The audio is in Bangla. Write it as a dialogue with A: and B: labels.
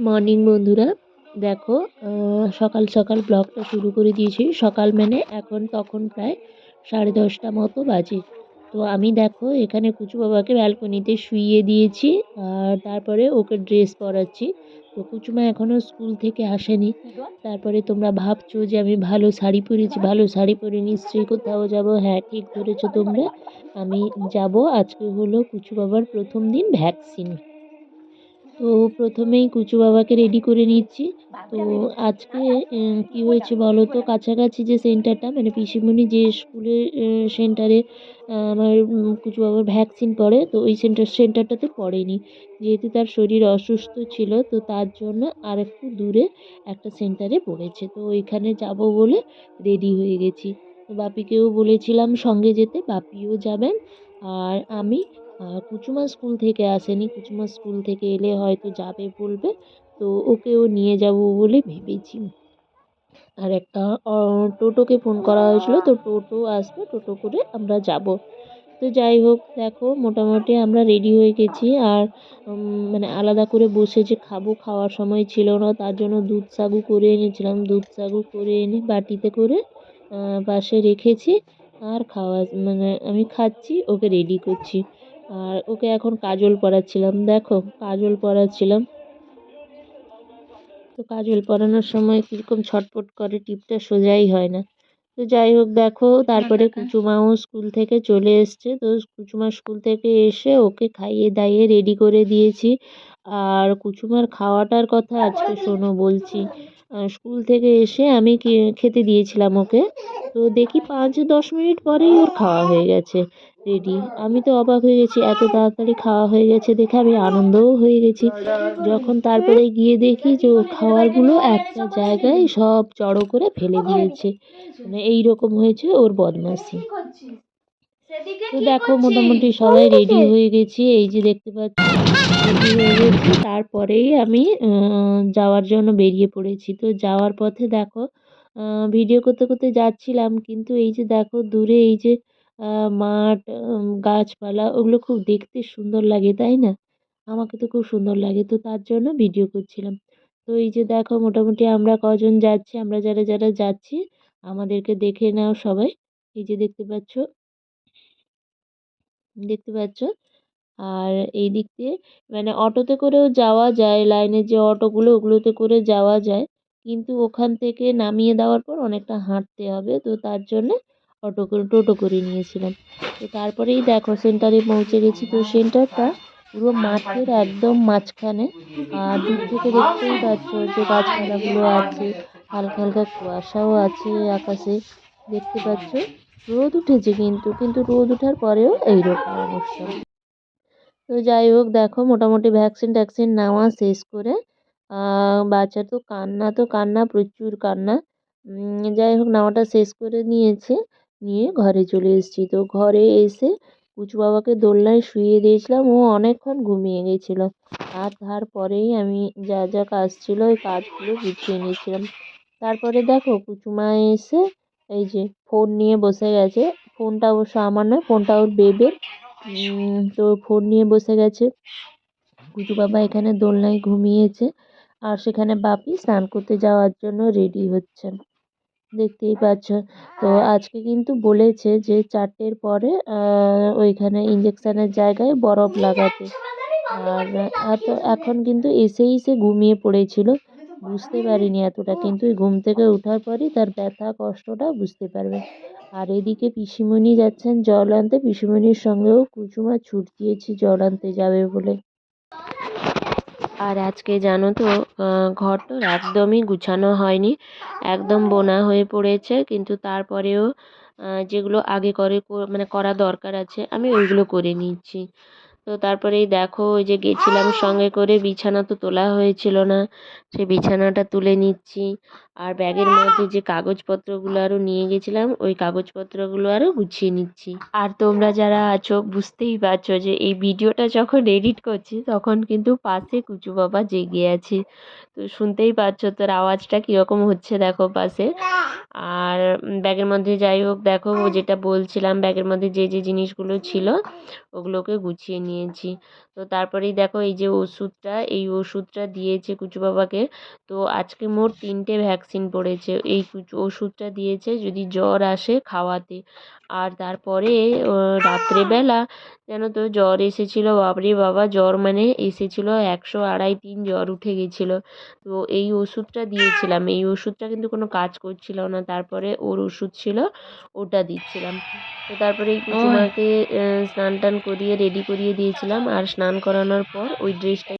A: মর্নিং বন্ধুরা। দেখো সকাল সকাল ব্লগটা শুরু করে দিয়েছি। সকাল মানে এখন তখন প্রায় সাড়ে দশটা মতো বাজে। তো আমি দেখো, এখানে কুচু বাবাকে ব্যালকনিতে শুইয়ে দিয়েছি আর তারপরে ওকে ড্রেস পরাচ্ছি। তো কুচুমা এখনও স্কুল থেকে আসেনি। তারপরে তোমরা ভাবছ যে আমি ভালো শাড়ি পরেছি। ভালো শাড়ি পরে নিশ্চয়ই কোথাও যাব। হ্যাঁ ঠিক ধরেছো তোমরা। আমি যাব। আজকে হলো কুচু বাবার প্রথম দিন ভ্যাকসিন। তো প্রথমেই কুচু বাবাকে রেডি করে নিচ্ছি। তো আজকে কি হয়েছে বলো তো? কাছাকাছি যে সেন্টারটা মানে পিসিমণি যে স্কুলের সেন্টারে আমার কুচু বাবার ভ্যাকসিন পড়ে, তো ওই সেন্টার সেন্টারটাতে পড়েনি। যেহেতু তার শরীর অসুস্থ ছিল, তো তার জন্য আর একটু দূরে একটা সেন্টারে পড়েছে। তো ওইখানে যাব বলে রেডি হয়ে গেছি। তো বাপিকেও বলেছিলাম সঙ্গে যেতে, বাপিও যাবেন। আর আমি কুচুমা স্কুল থেকে আসেনি। কুচুমা স্কুল থেকে এলে হয়তো যাবে বলবে। তো ওকেও নিয়ে যাব বলে ভেবেছি। আর একটা টোটোকে ফোন করা হয়েছিল। তো টোটো আসবে, টোটো করে আমরা যাব। তো যাই হোক, দেখো, মোটামুটি আমরা রেডি হয়ে গেছি। আর মানে আলাদা করে বসে যে খাব খাওয়ার সময় ছিল না, তার জন্য দুধ সাগু করে এনেছিলাম। দুধ সাগু করে এনে বাটিতে করে পাশে রেখেছি। আর খাওয়া মানে আমি খাচ্ছি, ওকে রেডি করছি। আর ওকে এখন কাজল পরাচ্ছিলাম দেখো কাজল পরাচ্ছিলাম তো কাজল পরানোর সময় কীরকম ছটফট করে টিপটা সোজাই হয় না। তো যাই হোক দেখো তারপরে কুচুমাও স্কুল থেকে চলে এসছে। তো কুচুমা স্কুল থেকে এসে ওকে খাইয়ে দাইয়ে রেডি করে দিয়েছি। আর কুচুমার খাওয়াটার কথা আজকে শোনো বলছি। স্কুল থেকে এসে আমি খেতে দিয়েছিলাম ওকে। তো দেখি পাঁচ দশ মিনিট পরেই ওর খাওয়া হয়ে গেছে রেডি আমি তো অবাক হয়ে গেছি, এত তাড়াতাড়ি খাওয়া হয়ে গেছে দেখে আমি আনন্দও হয়ে গেছি। যখন তারপরে গিয়ে দেখি যে ও খাবারগুলো একটা জায়গায় সব জড়ো করে ফেলে দিয়েছে মানে এই রকম হয়েছে ওর বদমাশি। তো দেখো মোটামুটি সবাই রেডি হয়ে গেছি। এই যে দেখতে পাচ্ছি রেডি হয়ে গেছি। তারপরেই আমি যাওয়ার জন্য বেরিয়ে পড়েছি। তো যাওয়ার পথে দেখো ভিডিও করতে করতে যাচ্ছিলাম। কিন্তু এই যে দেখো দূরে এই যে মাঠ গাছপালা ওগুলো খুব দেখতে সুন্দর লাগে তাই না? আমাকে তো খুব সুন্দর লাগে। তো তার জন্য ভিডিও করছিলাম। তো এই যে দেখো মোটামুটি আমরা কজন যাচ্ছি আমরা যারা যারা যাচ্ছি আমাদেরকে দেখে নাও সবাই। এই যে দেখতে পাচ্ছ দেখতে পাচ্ছ আর এই দিক দিয়ে মানে অটোতে করেও যাওয়া যায়, লাইনের যে অটোগুলো ওগুলোতে করে যাওয়া যায়। কিন্তু ওখান থেকে নামিয়ে দেওয়ার পর অনেকটা হাঁটতে হবে। তো তার জন্যে অটো করে, টোটো করে নিয়েছিলাম। তো তারপরেই দেখো সেন্টারে পৌঁছে গেছি। তো সেন্টারটা পুরো মাঠের একদম মাঝখানে। আর দূর থেকে দেখতেই পাচ্ছ যে গাছপালাগুলো আছে, হালকা হালকা কুয়াশাও আছে আকাশে। দেখতে পাচ্ছ? রোদ উঠেছে কিন্তু কিন্তু রোদ ওঠার পরেও এইরকম অবস্থা। তো যাই হোক, দেখো মোটামুটি ভ্যাকসিন ট্যাকসিন নেওয়া শেষ করে বাচ্চা তো কান্না তো কান্না, প্রচুর কান্না। যাই হোক, নেওয়াটা শেষ করে নিয়েছে, নিয়ে ঘরে চলে এসেছি। তো ঘরে এসে কুচু বাবাকে দোলনায় শুয়ে দিয়েছিলাম, ও অনেকক্ষণ ঘুমিয়ে গেছিল। আর তারপরেই আমি যা যা কাজ ছিল, ওই কাজগুলো গুছিয়ে নিয়েছিলাম। তারপরে দেখো, কুচুমা এসে এই যে ফোন নিয়ে বসে গেছে। ফোনটা অবশ্য আমার নয় ফোনটা ওর বেবের তো ফোন নিয়ে বসে গেছে। কুচু বাবা এখানে দোলনায় ঘুমিয়েছে আর সেখানে বাপি স্নান করতে যাওয়ার জন্য রেডি হচ্ছেন। দেখতেই পাচ্ছ। তো আজকে কিন্তু বলেছে যে চারটের পরে ওইখানে ইঞ্জেকশনের জায়গায় বরফ লাগাতে। আর এত এখন কিন্তু এসেই সে ঘুমিয়ে পড়েছিল। বুঝতে পারিনি এতটা, কিন্তু ঘুম থেকে ওঠার পরই তার ব্যথা, কষ্টটা বুঝতে পারবে। আর এদিকে পিসিমণি যাচ্ছেন জল আনতে, পিসিমণির সঙ্গেও কুচুমা ছুট দিয়েছি জল আনতে যাবে বলে। আর আজকে জানো তো ঘরটার একদমই গুছানো হয়নি, একদম বোনা হয়ে পড়েছে, কিন্তু তারপরেও যেগুলো আগে করে মানে করা দরকার আছে, আমি ওইগুলো করে নিচ্ছি। তো তারপরেই দেখো ওই যে গেছিলাম সঙ্গে করে, বিছানা তো তোলা হয়েছিল না। সেই বিছানাটা তুলে নিচ্ছি। আর ব্যাগের মধ্যে যে কাগজপত্রগুলো আরও নিয়ে গেছিলাম, ওই কাগজপত্রগুলো আরও গুছিয়ে নিচ্ছি। আর তোমরা যারা আছো, বুঝতেই পারছ যে এই ভিডিওটা যখন এডিট করছি, তখন কিন্তু পাশে কুচু বাবা জেগে আছে। তো শুনতেই পাচ্ছো তোর আওয়াজটা কীরকম হচ্ছে দেখো পাশে। আর ব্যাগের মধ্যে যাই হোক, দেখো যেটা বলছিলাম, ব্যাগের মধ্যে যে যে জিনিসগুলো ছিল, ওগুলোকে গুছিয়ে নিয়ে নিয়েছি। তো তারপরেই দেখো এই যে ওষুধটা এই ওষুধটা দিয়েছে কুচু বাবাকে। তো আজকে মোট তিনটে ভ্যাকসিন পড়েছে। এই কুচু ওষুধটা দিয়েছে যদি জ্বর আসে খাওয়াতে। আর তারপরে রাত্রেবেলা জানো তো জ্বর এসেছিল বাপরে বাবা জ্বর মানে এসেছিল একশো আড়াই তিন জ্বর উঠে গেছিল। তো এই ওষুধটা দিয়েছিলাম। এই ওষুধটা কিন্তু কোনো কাজ করছিল না। তারপরে ওর ওষুধ ছিল ওটা দিচ্ছিলাম। তো তারপরে কুচুমাকে স্নান টান করিয়ে রেডি করিয়ে দিয়েছিলাম আর স্নান করানোর পর ওই ড্রেসটা